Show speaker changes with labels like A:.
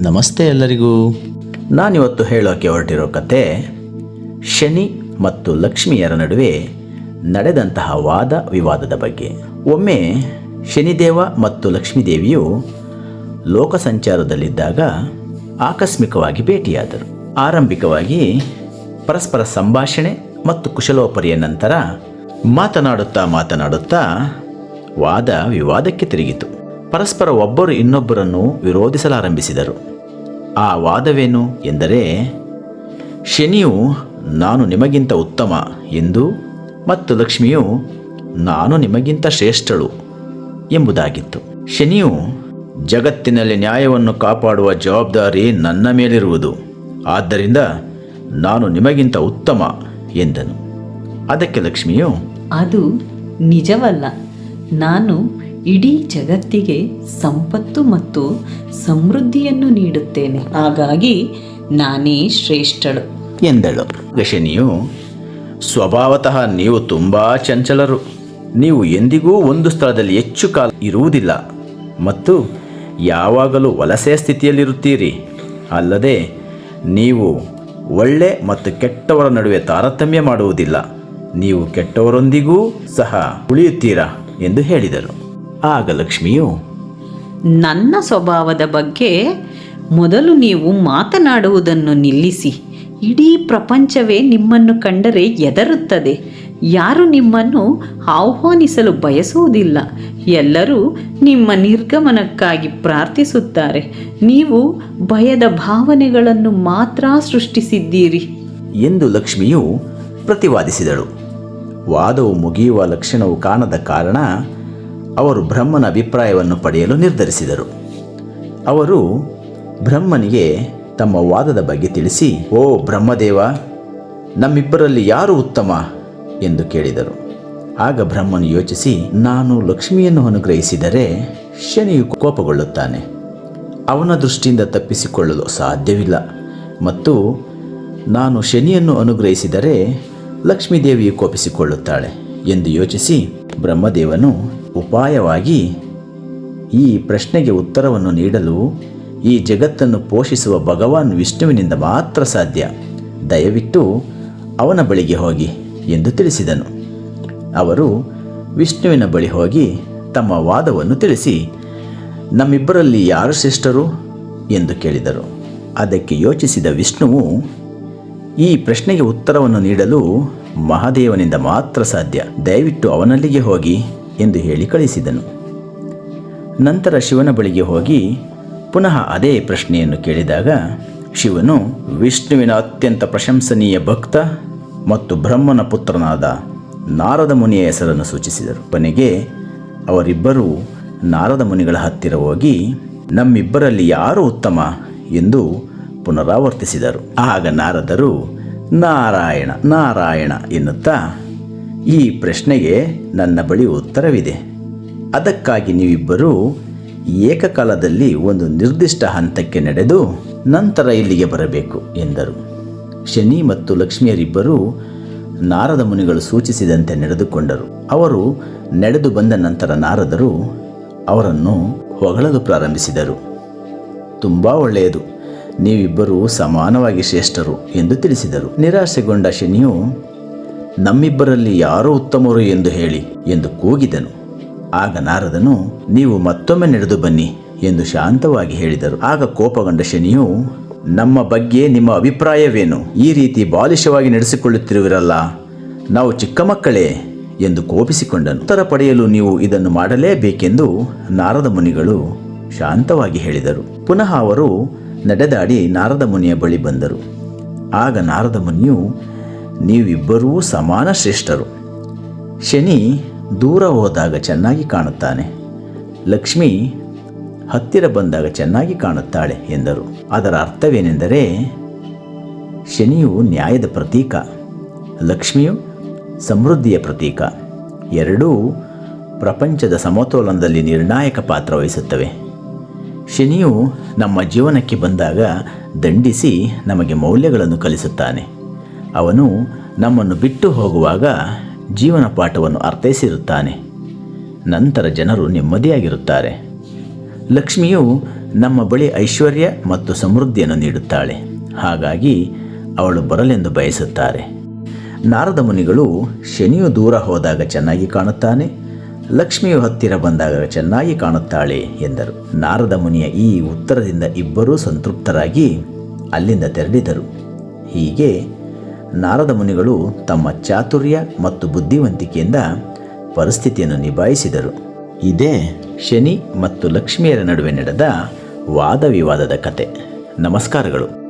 A: ನಮಸ್ತೆ ಎಲ್ಲರಿಗೂ. ನಾನಿವತ್ತು ಹೇಳೋಕೆ ಹೊರಟಿರೋ ಕತೆ, ಶನಿ ಮತ್ತು ಲಕ್ಷ್ಮಿಯರ ನಡುವೆ ನಡೆದಂತಹ ವಾದ ವಿವಾದದ ಬಗ್ಗೆ. ಒಮ್ಮೆ ಶನಿದೇವ ಮತ್ತು ಲಕ್ಷ್ಮೀದೇವಿಯು ಲೋಕ ಸಂಚಾರದಲ್ಲಿದ್ದಾಗ ಆಕಸ್ಮಿಕವಾಗಿ ಭೇಟಿಯಾದರು. ಆರಂಭಿಕವಾಗಿ ಪರಸ್ಪರ ಸಂಭಾಷಣೆ ಮತ್ತು ಕುಶಲೋಪರಿಯ ನಂತರ ಮಾತನಾಡುತ್ತಾ ಮಾತನಾಡುತ್ತಾ ವಾದ ವಿವಾದಕ್ಕೆ ತಿರುಗಿತು. ಪರಸ್ಪರ ಒಬ್ಬರು ಇನ್ನೊಬ್ಬರನ್ನು ವಿರೋಧಿಸಲಾರಂಭಿಸಿದರು. ಆ ವಾದವೇನು ಎಂದರೆ, ಶನಿಯು ನಾನು ನಿಮಗಿಂತ ಉತ್ತಮ ಎಂದು ಮತ್ತು ಲಕ್ಷ್ಮಿಯು ನಾನು ನಿಮಗಿಂತ ಶ್ರೇಷ್ಠಳು ಎಂಬುದಾಗಿತ್ತು. ಶನಿಯು ಜಗತ್ತಿನಲ್ಲಿ ನ್ಯಾಯವನ್ನು ಕಾಪಾಡುವ ಜವಾಬ್ದಾರಿ ನನ್ನ ಮೇಲಿರುವುದು. ಆದ್ದರಿಂದ ನಾನು ನಿಮಗಿಂತ ಉತ್ತಮ ಎಂದನು. ಅದಕ್ಕೆ ಲಕ್ಷ್ಮಿಯು,
B: ಅದು ನಿಜವಲ್ಲ. ನಾನು ಇಡೀ ಜಗತ್ತಿಗೆ ಸಂಪತ್ತು ಮತ್ತು ಸಮೃದ್ಧಿಯನ್ನು ನೀಡುತ್ತೇನೆ. ಹಾಗಾಗಿ ನಾನೇ ಶ್ರೇಷ್ಠಳು.
A: ಎಂದಳು. ಶನಿಯು ಸ್ವಭಾವತಃ ನೀವು ತುಂಬ ಚಂಚಲರು. ನೀವು ಎಂದಿಗೂ ಒಂದು ಸ್ಥಳದಲ್ಲಿ ಹೆಚ್ಚು ಕಾಲ ಇರುವುದಿಲ್ಲ. ಮತ್ತು ಯಾವಾಗಲೂ ವಲಸೆ ಸ್ಥಿತಿಯಲ್ಲಿರುತ್ತೀರಿ. ಅಲ್ಲದೆ ನೀವು ಒಳ್ಳೆ ಮತ್ತು ಕೆಟ್ಟವರ ನಡುವೆ ತಾರತಮ್ಯ ಮಾಡುವುದಿಲ್ಲ. ನೀವು ಕೆಟ್ಟವರೊಂದಿಗೂ ಸಹ ಉಳಿಯುತ್ತೀರಾ ಎಂದು ಹೇಳಿದರು. ಆಗ ಲಕ್ಷ್ಮಿಯು
B: ನನ್ನ ಸ್ವಭಾವದ ಬಗ್ಗೆ ಮೊದಲು ನೀವು ಮಾತನಾಡುವುದನ್ನು ನಿಲ್ಲಿಸಿ. ಇಡೀ ಪ್ರಪಂಚವೇ ನಿಮ್ಮನ್ನು ಕಂಡರೆ ಎದರುತ್ತದೆ ಯಾರು ನಿಮ್ಮನ್ನು ಆಹ್ವಾನಿಸಲು ಬಯಸುವುದಿಲ್ಲ. ಎಲ್ಲರೂ ನಿಮ್ಮ ನಿರ್ಗಮನಕ್ಕಾಗಿ ಪ್ರಾರ್ಥಿಸುತ್ತಾರೆ. ನೀವು ಭಯದ ಭಾವನೆಗಳನ್ನು ಮಾತ್ರ ಸೃಷ್ಟಿಸಿದ್ದೀರಿ.
A: ಎಂದು ಲಕ್ಷ್ಮಿಯು ಪ್ರತಿವಾದಿಸಿದಳು. ವಾದವು ಮುಗಿಯುವ ಲಕ್ಷಣವು ಕಾಣದ ಕಾರಣ ಅವರು ಬ್ರಹ್ಮನ ಅಭಿಪ್ರಾಯವನ್ನು ಪಡೆಯಲು ನಿರ್ಧರಿಸಿದರು. ಅವರು ಬ್ರಹ್ಮನಿಗೆ ತಮ್ಮ ವಾದದ ಬಗ್ಗೆ ತಿಳಿಸಿ, ಓ ಬ್ರಹ್ಮದೇವ, ನಮ್ಮಿಬ್ಬರಲ್ಲಿ ಯಾರು ಉತ್ತಮ? ಎಂದು ಕೇಳಿದರು. ಆಗ ಬ್ರಹ್ಮನು ಯೋಚಿಸಿ, ನಾನು ಲಕ್ಷ್ಮಿಯನ್ನು ಅನುಗ್ರಹಿಸಿದರೆ ಶನಿಯು ಕೋಪಗೊಳ್ಳುತ್ತಾನೆ. ಅವನ ದೃಷ್ಟಿಯಿಂದ ತಪ್ಪಿಸಿಕೊಳ್ಳಲು ಸಾಧ್ಯವಿಲ್ಲ. ಮತ್ತು ನಾನು ಶನಿಯನ್ನು ಅನುಗ್ರಹಿಸಿದರೆ ಲಕ್ಷ್ಮೀದೇವಿಯು ಕೋಪಿಸಿಕೊಳ್ಳುತ್ತಾಳೆ. ಎಂದು ಯೋಚಿಸಿ ಬ್ರಹ್ಮದೇವನು ಉಪಾಯವಾಗಿ ಈ ಪ್ರಶ್ನೆಗೆ ಉತ್ತರವನ್ನು ನೀಡಲು ಈ ಜಗತ್ತನ್ನು ಪೋಷಿಸುವ ಭಗವಾನ್ ವಿಷ್ಣುವಿನಿಂದ ಮಾತ್ರ ಸಾಧ್ಯ. ದಯವಿಟ್ಟು ಅವನ ಬಳಿಗೆ ಹೋಗಿ ಎಂದು ತಿಳಿಸಿದನು. ಅವರು ವಿಷ್ಣುವಿನ ಬಳಿ ಹೋಗಿ ತಮ್ಮ ವಾದವನ್ನು ತಿಳಿಸಿ, ನಮ್ಮಿಬ್ಬರಲ್ಲಿ ಯಾರು ಶ್ರೇಷ್ಠರು? ಎಂದು ಕೇಳಿದರು. ಅದಕ್ಕೆ ಯೋಚಿಸಿದ ವಿಷ್ಣುವು, ಈ ಪ್ರಶ್ನೆಗೆ ಉತ್ತರವನ್ನು ನೀಡಲು ಮಹಾದೇವನಿಂದ ಮಾತ್ರ ಸಾಧ್ಯ. ದಯವಿಟ್ಟು ಅವನಲ್ಲಿಗೆ ಹೋಗಿ. ಎಂದು ಹೇಳಿ ಕಳಿಸಿದನು. ನಂತರ ಶಿವನ ಬಳಿಗೆ ಹೋಗಿ ಪುನಃ ಅದೇ ಪ್ರಶ್ನೆಯನ್ನು ಕೇಳಿದಾಗ, ಶಿವನು, ವಿಷ್ಣುವಿನ ಅತ್ಯಂತ ಪ್ರಶಂಸನೀಯ ಭಕ್ತ ಮತ್ತು ಬ್ರಹ್ಮನ ಪುತ್ರನಾದ ನಾರದ ಮುನಿಯ ಹೆಸರನ್ನು ಸೂಚಿಸಿದರು. ಕೊನೆಗೆ ಅವರಿಬ್ಬರೂ ನಾರದ ಮುನಿಗಳ ಹತ್ತಿರ ಹೋಗಿ, ನಮ್ಮಿಬ್ಬರಲ್ಲಿ ಯಾರು ಉತ್ತಮ? ಎಂದು ಪುನರಾವರ್ತಿಸಿದರು. ಆಗ ನಾರದರು, ನಾರಾಯಣ ನಾರಾಯಣ ಎನ್ನುತ್ತಾ ಈ ಪ್ರಶ್ನೆಗೆ ನನ್ನ ಬಳಿ ಉತ್ತರವಿದೆ. ಅದಕ್ಕಾಗಿ ನೀವಿಬ್ಬರೂ ಏಕಕಾಲದಲ್ಲಿ ಒಂದು ನಿರ್ದಿಷ್ಟ ಹಂತಕ್ಕೆ ನಡೆದು ನಂತರ ಇಲ್ಲಿಗೆ ಬರಬೇಕು, ಎಂದರು. ಶನಿ ಮತ್ತು ಲಕ್ಷ್ಮಿಯರಿಬ್ಬರೂ ನಾರದ ಮುನಿಗಳು ಸೂಚಿಸಿದಂತೆ ನಡೆದುಕೊಂಡರು. ಅವರು ನಡೆದು ಬಂದ ನಂತರ ನಾರದರು ಅವರನ್ನು ಹೊಗಳಲು ಪ್ರಾರಂಭಿಸಿದರು. ತುಂಬ ಒಳ್ಳೆಯದು. ನೀವಿಬ್ಬರೂ ಸಮಾನವಾಗಿ ಶ್ರೇಷ್ಠರು ಎಂದು ತಿಳಿಸಿದರು. ನಿರಾಸೆಗೊಂಡ ಶನಿಯು ನಮ್ಮಿಬ್ಬರಲ್ಲಿ ಯಾರು ಉತ್ತಮರು ಎಂದು ಹೇಳಿ ಎಂದು ಕೂಗಿದನು. ಆಗ ನಾರದನು, ನೀವು ಮತ್ತೊಮ್ಮೆ ನಡೆದು ಬನ್ನಿ ಎಂದು ಶಾಂತವಾಗಿ ಹೇಳಿದರು. ಆಗ ಕೋಪಗೊಂಡ ಶನಿಯು, ನಮ್ಮ ಬಗ್ಗೆ ನಿಮ್ಮ ಅಭಿಪ್ರಾಯವೇನು? ಈ ರೀತಿ ಬಾಲಿಶವಾಗಿ ನಡೆಸಿಕೊಳ್ಳುತ್ತಿರುವಿರಲ್ಲ, ನಾವು ಚಿಕ್ಕ ಮಕ್ಕಳೇ ಎಂದು ಕೋಪಿಸಿಕೊಂಡನು. ಉತ್ತರ ಪಡೆಯಲು ನೀವು ಇದನ್ನು ಮಾಡಲೇಬೇಕೆಂದು ನಾರದ ಮುನಿಗಳು ಶಾಂತವಾಗಿ ಹೇಳಿದರು. ಪುನಃ ಅವರು ನಡೆದಾಡಿ ನಾರದ ಮುನಿಯ ಬಳಿ ಬಂದರು. ಆಗ ನಾರದ ಮುನಿಯು ನೀವಿಬ್ಬರೂ ಸಮಾನ ಶ್ರೇಷ್ಠರು. ಶನಿ ದೂರ ಹೋದಾಗ ಚೆನ್ನಾಗಿ ಕಾಣುತ್ತಾನೆ. ಲಕ್ಷ್ಮಿ ಹತ್ತಿರ ಬಂದಾಗ ಚೆನ್ನಾಗಿ ಕಾಣುತ್ತಾಳೆ ಎಂದರು. ಅದರ ಅರ್ಥವೇನೆಂದರೆ ಶನಿಯು ನ್ಯಾಯದ ಪ್ರತೀಕ, ಲಕ್ಷ್ಮಿಯು ಸಮೃದ್ಧಿಯ ಪ್ರತೀಕ, ಎರಡೂ ಪ್ರಪಂಚದ ಸಮತೋಲನದಲ್ಲಿ ನಿರ್ಣಾಯಕ ಪಾತ್ರ ವಹಿಸುತ್ತವೆ. ಶನಿಯು ನಮ್ಮ ಜೀವನಕ್ಕೆ ಬಂದಾಗ ದಂಡಿಸಿ ನಮಗೆ ಮೌಲ್ಯಗಳನ್ನು ಕಲಿಸುತ್ತಾನೆ. ಅವನು ನಮ್ಮನ್ನು ಬಿಟ್ಟು ಹೋಗುವಾಗ ಜೀವನ ಪಾಠವನ್ನು ಅರ್ಥೈಸಿರುತ್ತಾನೆ. ನಂತರ ಜನರು ನೆಮ್ಮದಿಯಾಗಿರುತ್ತಾರೆ. ಲಕ್ಷ್ಮಿಯು ನಮ್ಮ ಬಳಿ ಐಶ್ವರ್ಯ ಮತ್ತು ಸಮೃದ್ಧಿಯನ್ನು ನೀಡುತ್ತಾಳೆ. ಹಾಗಾಗಿ ಅವಳು ಬರಲೆಂದು ಬಯಸುತ್ತಾರೆ. ನಾರದ ಮುನಿಗಳು ಶನಿಯು ದೂರ ಹೋದಾಗ ಚೆನ್ನಾಗಿ ಕಾಣುತ್ತಾನೆ, ಲಕ್ಷ್ಮಿಯು ಹತ್ತಿರ ಬಂದಾಗ ಚೆನ್ನಾಗಿ ಕಾಣುತ್ತಾಳೆ ಎಂದರು. ನಾರದ ಮುನಿಯ ಈ ಉತ್ತರದಿಂದ ಇಬ್ಬರೂ ಸಂತೃಪ್ತರಾಗಿ ಅಲ್ಲಿಂದ ತೆರಳಿದರು. ಹೀಗೆ ನಾರದ ಮುನಿಗಳು ತಮ್ಮ ಚಾತುರ್ಯ ಮತ್ತು ಬುದ್ಧಿವಂತಿಕೆಯಿಂದ ಪರಿಸ್ಥಿತಿಯನ್ನು ನಿಭಾಯಿಸಿದರು. ಇದೇ ಶನಿ ಮತ್ತು ಲಕ್ಷ್ಮಿಯರ ನಡುವೆ ನಡೆದ ವಾದ ವಿವಾದದ ಕತೆ. ನಮಸ್ಕಾರಗಳು.